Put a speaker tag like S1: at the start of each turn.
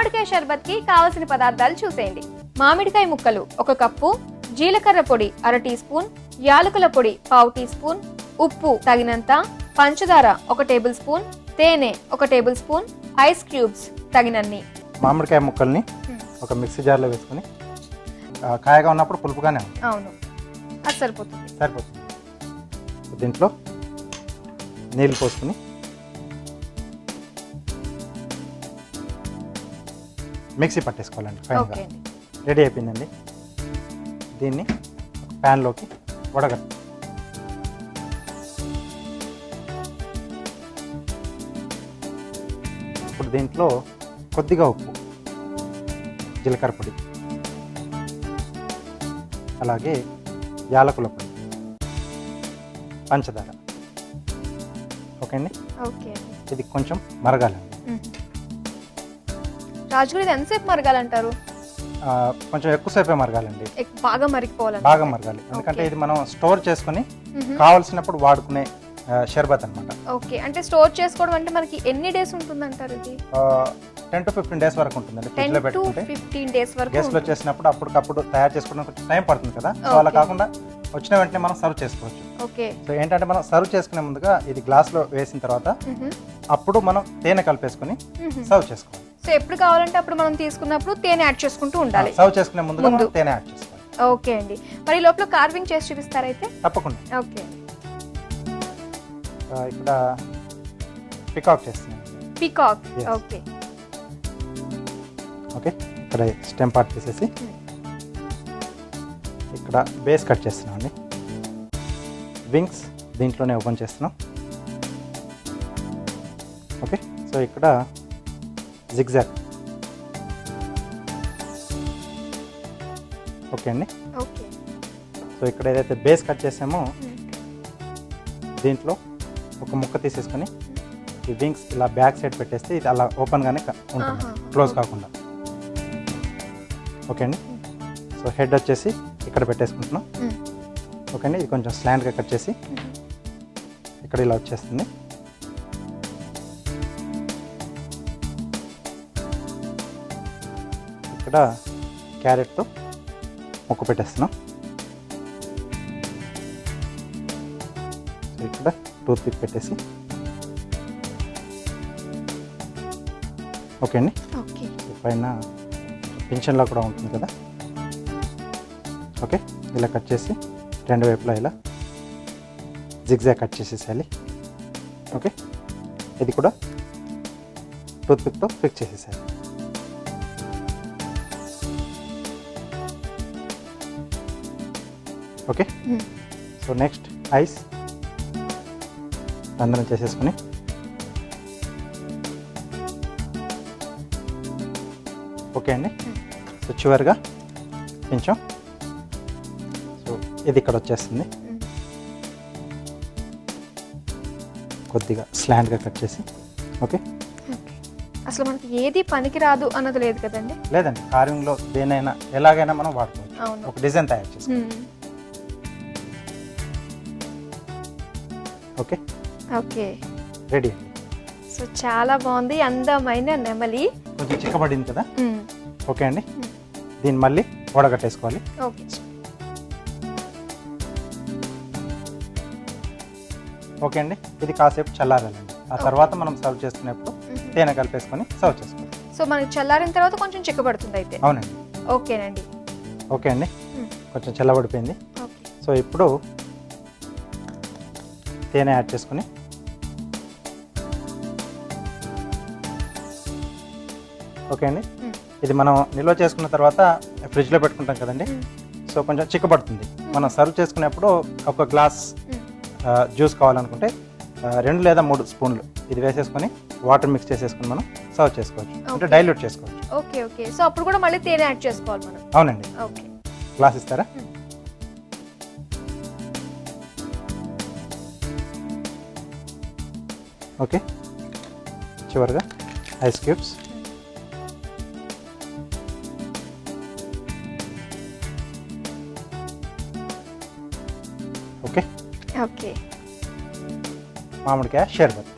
S1: మామిడికాయ షర్బత్కి కావలసిన పదార్థాలు చూసేయండి. మామిడికాయ ముక్కలు ఒక కప్పు జీలకర్ర పొడి అర టీ స్పూన్ యాలకుల పొడి పావు టీ స్పూన్ ఉప్పు తగినంత పంచదార ఒక టేబుల్ స్పూన్ తేనె ఒక టేబుల్ స్పూన్ ఐస్ క్యూబ్స్ తగినన్ని.
S2: మామిడికాయ ముక్కల్ని
S1: Hmm.
S2: ఒక మిక్సీ జార్లో వేసుకొని కాయగా ఉన్నప్పుడు పులుపుగానే ఉంది
S1: అవును. అది సరిపోతుంది.
S2: సరిపోతుంది. దీంట్లో నీళ్ళు పోసుకుని మిక్సీ పట్టేసుకోవాలండి ఫైన్గా
S1: ఓకే అండి.
S2: రెడీ అయిపోయిందండి. దీన్ని ప్యాన్లోకి వడగట్టు. ఇప్పుడు దీంట్లో కొద్దిగా ఉప్పు జీలకర్ర పొడి అలాగే యాలకుల పొడి పంచదార. ఓకే అండి?
S1: ఓకే
S2: ఇది కొంచెం మరగాలండి.
S1: రాజుగారు ఇది ఎంతసేపు మరగాలంటారు
S2: కొంచెం ఎక్కువసేపే మరగాలండి
S1: ఎక్- బాగా మరిగిపోవాలంట
S2: బాగా మరగాలి ఎందుకంటే. ఇది మనం స్టోర్ చేసుకుని. కావలసినప్పుడు వాడుకునే ఆ, షర్బత్ అనమాట
S1: ఓకే అంటే స్టోర్ చేసుకోవడం అంటే మనకి ఎన్ని డేస్ ఉంటుందంటారు ఇది
S2: టెన్ టు ఫిఫ్టీన్ డేస్ వరకు ఉంటుందండి
S1: టెన్
S2: ఫ్రిడ్జ్లో
S1: టు
S2: పెట్టుకుంటే
S1: ఫిఫ్టీన్ డేస్ వరకు
S2: గెస్ట్లో
S1: ఉంటుంది.
S2: చేసినప్పుడు అప్పటికప్పుడు తయారు చేసుకోవడం కొంచెం టైం పడుతుంది కదా సో అలా
S1: Okay.
S2: కాకుండా వచ్చిన వెంటనే మనం సర్వ్ చేసుకోవచ్చు
S1: ఓకే
S2: సో ఏంటంటే మనం సర్వ్ చేసుకునే ముందుగా ఇది గ్లాస్లో వేసిన తర్వాత. అప్పుడు మనం తేనె కలిపేసుకుని
S1: మ్మ్.
S2: సర్వ్ చేసుకోవాలి
S1: సో ఎప్పుడు కావాలంటే అప్పుడు మనం తీసుకున్నప్పుడు తేనె యాడ్ చేసుకుంటూ ఉండాలి.
S2: సర్వ్ చేసుకునే
S1: ముందు.
S2: తేనె యాడ్ చేసుకోవాలి.
S1: ఓకే అండి. మరి ఈ లోపల కార్వింగ్ చేసి చూపిస్తారైతే
S2: తప్పకుండా.
S1: ఓకే.
S2: ఇక్కడ పికాక్ చేస్తున్నాం
S1: పీకాక్. ఓకే.
S2: ఓకే. ఇక్కడ స్టెమ్ పార్ట్ తీసేసి ఇక్కడ బేస్ కట్ చేస్తున్నాం అండి. వింగ్స్ దీంట్లోనే ఓపెన్ చేస్తున్నాం. ఓకే. సో ఇక్కడ జిగ్జాగ్. ఓకే అండి?
S1: ఓకే.
S2: సో ఇక్కడ ఏదైతే బేస్ కట్ చేసామో దీంట్లో ఒక ముక్క తీసేసుకొని ఈ వింగ్స్ ఇలా బ్యాక్ సైడ్ పెట్టేస్తే ఇది అలా ఓపెన్గానే ఉంటుంది. క్లోజ్ కాకుండా. ఓకే అండి? సో హెడ్ వచ్చేసి ఇక్కడ పెట్టేసుకుంటున్నాం. ఓకే అండి? ఇది కొంచెం స్లాంట్గా కట్ చేసి ఇక్కడ ఇలా వచ్చేస్తుంది. ఇక్కడ క్యారెట్తో ముక్క పెట్టేస్తున్నాం. సో ఇక్కడ టూత్ పిక్ పెట్టేసి. ఓకే అండి? పైన పింఛన్లో కూడా ఉంటుంది కదా? ఓకే ఇలా కట్ చేసి రెండు వైపులా ఇలా జిగ్జాగ్ కట్ చేసేసేయాలి. ఓకే ఇది కూడా టూత్ పిక్తో ఫిక్స్ చేసేసేయాలి. ఓకే? So next eyes. రంధ్రం చేసేసుకుని. ఓకే అండి? సో చివరిగా కొంచెం. సో ఇది ఇక్కడ వచ్చేస్తుంది. కొద్దిగా స్లాండ్గా కట్ చేసి. ఓకే?
S1: అసలు మనకి ఏది పనికిరాదు అన్నది లేదు కదండి?
S2: లేదండి. కార్వింగ్లో దేనైనా ఎలాగైనా మనం వాడుకోవచ్చు. ఒక డిజైన్ తయారు చేసి ఓకే?
S1: ఓకే.
S2: రెడీ.
S1: సో చాలా బాగుంది. అందమైన నెమలి.
S2: కొంచెం చిక్కబడింది కదా. ఓకే అండి. దీన్ని మళ్ళీ వడగట్టేసుకోవాలి.
S1: ఓకే.
S2: ఓకే అండి. ఇది కాసేపు చల్లారాలండి. ఆ తర్వాత మనం సర్వ్ చేసుకునేప్పుడు. తేనె కలిపేసుకొని సర్వ్ చేసుకోవాలి.
S1: సో మనకి చల్లారిన తర్వాత కొంచెం చిక్కబడుతుంది అయితే.
S2: అవునండి.
S1: ఓకేనండి.
S2: ఓకే అండి. కొంచెం చల్లబడిపోయింది. సో ఇప్పుడు తేనె యాడ్ చేసుకుని. ఓకే అండి. ఇది మనం నిల్వ చేసుకున్న తర్వాత ఫ్రిడ్జ్లో పెట్టుకుంటాం కదండి. సో కొంచెం చిక్కబడుతుంది. మనం సర్వ్ చేసుకునేప్పుడు ఒక గ్లాస్ జ్యూస్ కావాలనుకుంటే రెండు లేదా మూడు స్పూన్లు ఇది వేసేసుకొని వాటర్ మిక్స్ చేసేసుకొని మనం సర్వ్ చేసుకోవచ్చు. అంటే. డైల్యూట్ చేసుకోవచ్చు.
S1: Okay okay. సో అప్పుడు కూడా మళ్ళీ తేనె యాడ్ చేసుకోవాలి మనం.
S2: అవునండి.
S1: ఓకే.
S2: గ్లాస్ ఇస్తారా? ఓకే. చివరిగా ఐస్ క్యూబ్స్. ఓకే.
S1: ఓకే.
S2: మామిడికాయ షర్బత్.